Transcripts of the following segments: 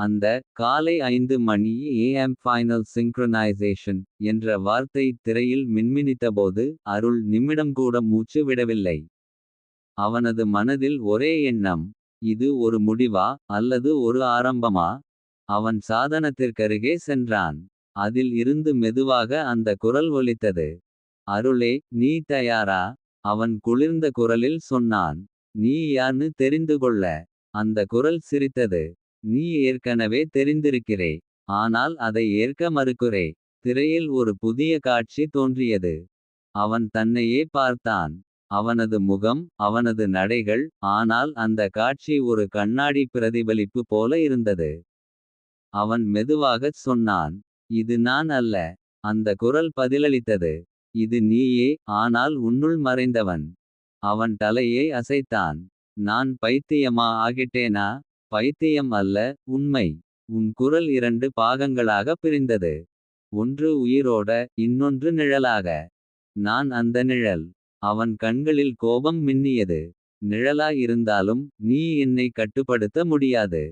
அந்த காலை ஐந்து மணி ஏஎம் ஃபைனல் சிங்க்ரனைசேஷன் என்ற வார்த்தை திரையில் மின்மினித்தபோது அருள் நிமிடம் கூட மூச்சு விடவில்லை. அவனது மனதில் ஒரே எண்ணம். இது ஒரு முடிவா அல்லது ஒரு ஆரம்பமா. அவன் சாதனத்திற்கருகே சென்றான். அதில் இருந்து மெதுவாக அந்த குரல் ஒலித்தது. அருளே நீ தயாரா. அவன் குளிர்ந்த குரலில் சொன்னான். நீ யார்னு தெரிந்துகொள்ள. அந்த குரல் சிரித்தது. நீ ஏற்கனவே தெரிந்திருக்கிறே. ஆனால் அதை ஏற்க மறுக்கிறே. திரையில் ஒரு புதிய காட்சி தோன்றியது. அவன் தன்னையே பார்த்தான். அவனது முகம் அவனது நடைகள். ஆனால் அந்த காட்சி ஒரு கண்ணாடி பிரதிபலிப்பு போல இருந்தது. அவன் மெதுவாகச் சொன்னான். இது நான் அல்ல. அந்த குரல் பதிலளித்தது. இது நீயே ஆனால் உன்னுள் மறைந்தவன். அவன் தலையை அசைத்தான். நான் பைத்தியமா ஆகிட்டேனா. பைத்தியம் அல்ல உண்மை. உன் குரல் இரண்டு பாகங்களாக பிரிந்தது. ஒன்று உயிரோட இன்னொன்று நிழலாக. நான் அந்த நிழல். அவன் கண்களில் கோபம் மின்னியது. நிழலா இருந்தாலும் நீ என்னை கட்டுப்படுத்த முடியாது.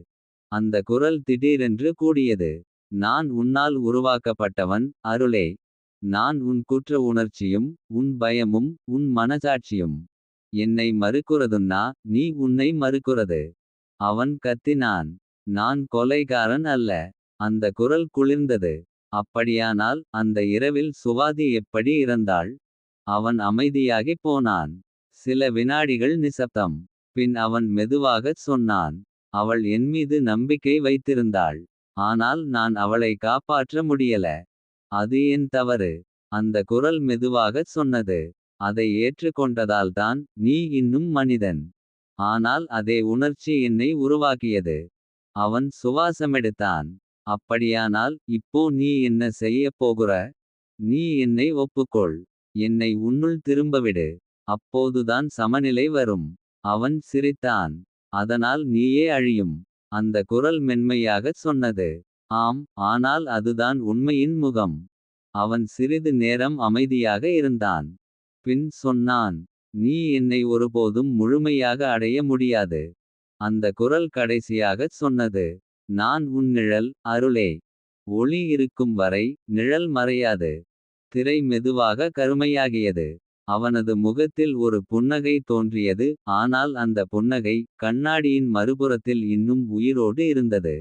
அந்த குரல் திடீரென்று கூடியது. நான் உன்னால் உருவாக்கப்பட்டவன் அருளே. நான் உன் குற்ற உணர்ச்சியும் உன் பயமும் உன் மனசாட்சியும். என்னை மறுக்குறதுன்னா நீ உன்னை மறுக்குறது. அவன் கத்தினான். நான் கொலைகாரன் அல்ல. அந்த குரல் குளிர்ந்தது. அப்படியானால் அந்த இரவில் சுவாதி எப்படி இறந்தாள். அவன் அமைதியாகிப் போனான். சில வினாடிகள் நிசப்தம். பின் அவன் மெதுவாகச் சொன்னான். அவள் என்மீது நம்பிக்கை வைத்திருந்தாள். ஆனால் நான் அவளை காப்பாற்ற முடியல. அது என் தவறு. அந்த குரல் மெதுவாகச் சொன்னது. அதை ஏற்றுக்கொண்டதால்தான் நீ இன்னும் மனிதன். ஆனால் அதே உணர்ச்சி என்னை உருவாக்கியது. அவன் சுவாசமெடுத்தான். அப்படியானால் இப்போ நீ என்ன செய்யப் போகுற. நீ என்னை ஒப்புக்கொள். என்னை உன்னுள் திரும்பவிடு. அப்போதுதான் சமநிலை வரும். அவன் சிரித்தான். அதனால் நீயே அழியும். அந்த குரல் மென்மையாகச் சொன்னது. ஆம் ஆனால் அதுதான் உண்மையின் முகம். அவன் சிறிது நேரம் அமைதியாக இருந்தான். பின் சொன்னான். நீ என்னை ஒருபோதும் முழுமையாக அடைய முடியாது. அந்த குரல் கடைசியாகச் சொன்னது. நான் உன் நிழல் அருளே. ஒளி இருக்கும் வரை நிழல் மறையாது. திரை மெதுவாக கருமையாகியது. அவனது முகத்தில் ஒரு புன்னகை தோன்றியது. ஆனால் அந்த புன்னகை கண்ணாடியின் மறுபுறத்தில் இன்னும் உயிரோடு இருந்தது.